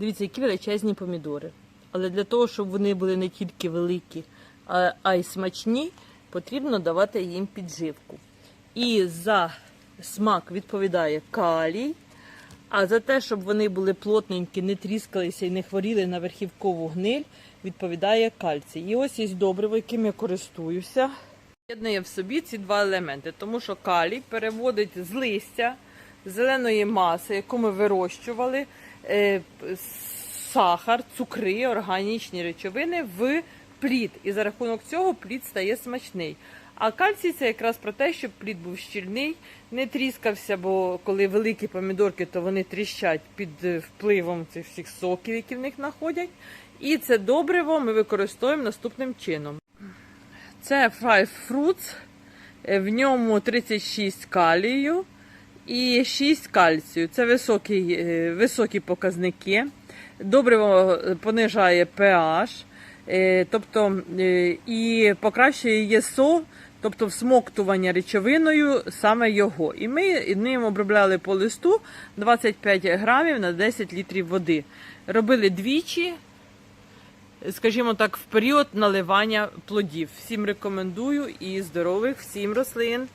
Дивіться, які величезні помідори. Але для того, щоб вони були не тільки великі, а, й смачні, потрібно давати їм підживку. І за смак відповідає калій, а за те, щоб вони були плотненькі, не тріскалися і не хворіли на верхівкову гниль, відповідає кальцій. І ось є добриво, яким я користуюся. Єднує в собі ці два елементи, тому що калій переводить з листя зеленої маси, яку ми вирощували, е, сахар, цукри, органічні речовини в плід. І за рахунок цього плід стає смачний. А кальцій це якраз про те, щоб плід був щільний, не тріскався, бо коли великі помідорки, то вони тріщать під е, впливом цих всіх соків, які в них знаходять. І це добриво ми використовуємо наступним чином. Це Five Fruits, е, в ньому 36 калію і 6 кальцію. Це високі, е, високі показники. Добриво понижає pH, е, тобто е, і покращує ЄСО, тобто всмоктування речовиною саме його. І ми ним обробляли по листу 25 грамів на 10 літрів води. Робили двічі, скажімо так, в період наливання плодів. Всім рекомендую і здорових всім рослин.